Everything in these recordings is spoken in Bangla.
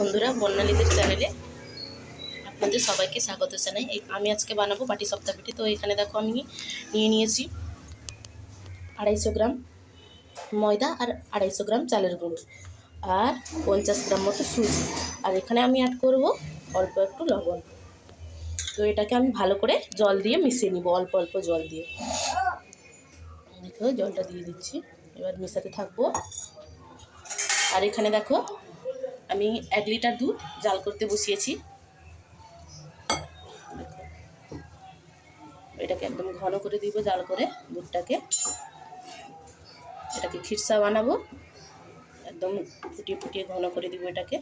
বন্ধুরা, বর্ণালীদের চ্যানেলে আপনাদের সবাইকে স্বাগত জানাই। আমি আজকে বানাবো বাটি সপ্তাহ পিঠে। তো এখানে দেখো আমি নিয়ে নিয়েছি আড়াইশো গ্রাম ময়দা আর আড়াইশো গ্রাম চালের গুঁড়ো আর পঞ্চাশ গ্রাম মতো সুজি। আর এখানে আমি অ্যাড করব অল্প একটু লবণ। তো এটাকে আমি ভালো করে জল দিয়ে মিশিয়ে নিব, অল্প অল্প জল দিয়ে। দেখো, জলটা দিয়ে দিচ্ছি। এবার মেশাতে থাকব। আর এখানে দেখো আমি এক লিটার দুধ জাল করতে বসিয়েছি। এটাকে একদম ঘন করে দিব জাল করে দুধটাকে। এটাকে খিরসা বানাবো। একদম ফুটিয়ে ফুটিয়ে ঘন করে দিব এটাকে।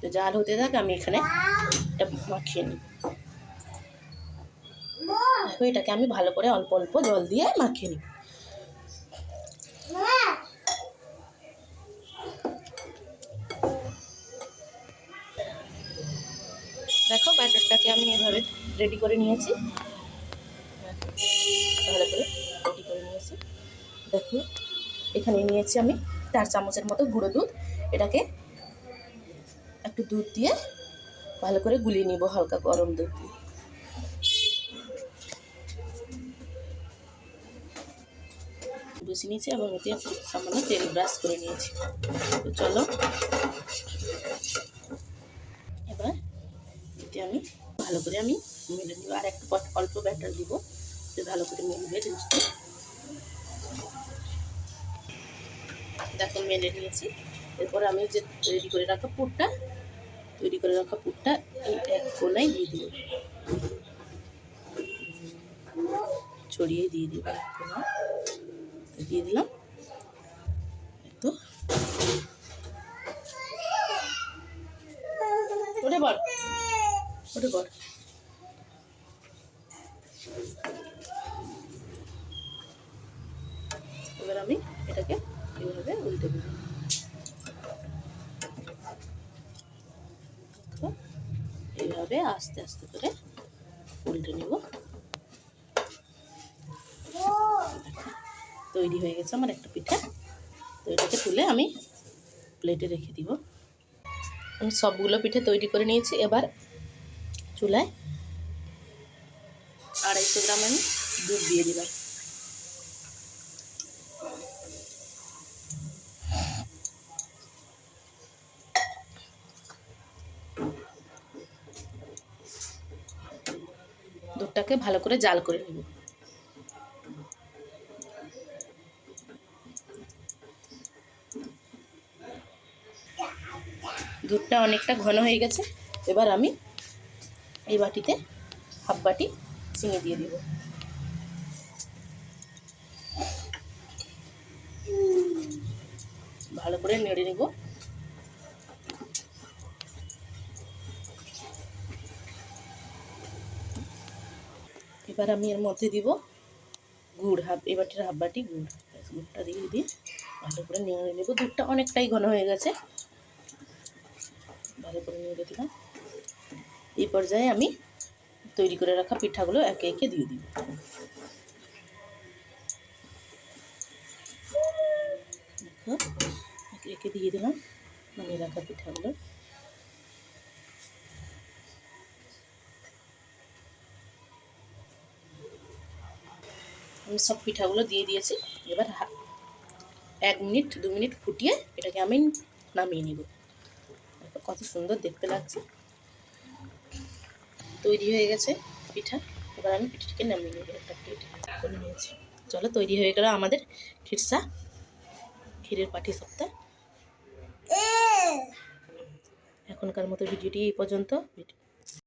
তো জাল হতে থাক, আমি এখানে এটা মাখিয়ে নিব এটাকে আমি ভালো করে অল্প অল্প জল দিয়ে মাখিয়ে নিব দেখো ব্যাটারটাকে আমি এভাবে রেডি করে নিয়েছি। ভালো করে রেডি করে নিয়েছি। দেখো, এখানে নিয়েছি আমি চার চামচের মতো গুঁড়ো দুধ। এটাকে একটু দুধ দিয়ে ভালো করে গুলিয়ে নিব, হালকা গরম দুধ দিয়ে। নিয়েছি এবং এতে সামান্য তেল ব্রাশ করে নিয়েছি। তো চলো। এতে আমি ভালো করে আমি মেলে নিব। আর একটু অল্প ব্যাটার দিব, যে ভালো করে মেলবে জিনিসটা। দেখো মেলে নিয়েছি। এরপর আমি যে রেডি করে রাখা পুরটা, তৈরি করে রাখা পুরটা এই এক কোনায় দিয়ে দিব। ছড়িয়ে দিয়ে দিব এক কোনায় দিয়ে দিলাম এই তো ওরে বল ওরে বল এবার আমি এটাকে এইভাবে উল্টে দেব। এইভাবে আস্তে আস্তে করে উল্টে নেব। তৈরি হয়ে গেছে আমার একটা পিঠা। তো এটাকে তুলে আমি প্লেটে রেখে দিব। আমি সবগুলো পিঠে তৈরি করে নিয়েছি। এবার চুলায়। আড়াইশো গ্রাম আমি দুধ দিয়ে দিলাম। দুধটাকে ভালো করে জাল করে নেব। দুধটা অনেকটা ঘন হয়ে গেছে। এবার আমি এই বাটিতে হাফ বাটি চিনি দিয়ে দিব। ভালো করে নেড়ে নেব। এবার আমি এর মধ্যে দিব গুড়, হাফ এ বাটির হাফ বাটি গুড়। গুড়টা দিয়ে দিয়ে ভালো করে নেড়ে নেব। দুধটা অনেকটাই ঘন হয়ে গেছে। ভালো করে নেড়ে দিলাম। এই পর্যায়ে আমি তৈরি করে রাখা পিঠাগুলো একে একে দিয়ে দিই। একে একে দিয়ে দিলাম মানে রাখা পিঠাগুলো। আমি সব পিঠাগুলো দিয়ে দিয়েছি। এবার এক মিনিট, দু মিনিট ফুটিয়ে এটাকে আমি নামিয়ে নিব। কত সুন্দর দেখতে লাগছে। তৈরি হয়ে গেছে পিঠা। এবার আমি পিঠাটাকে নামিয়ে নেব একটা প্লেট করে নিয়েছি। চলো তৈরি হয়ে গেল আমাদের খিরসা। ক্ষীরের পাটি সপ্তাহ। এখনকার মতো ভিডিওটি এই পর্যন্ত।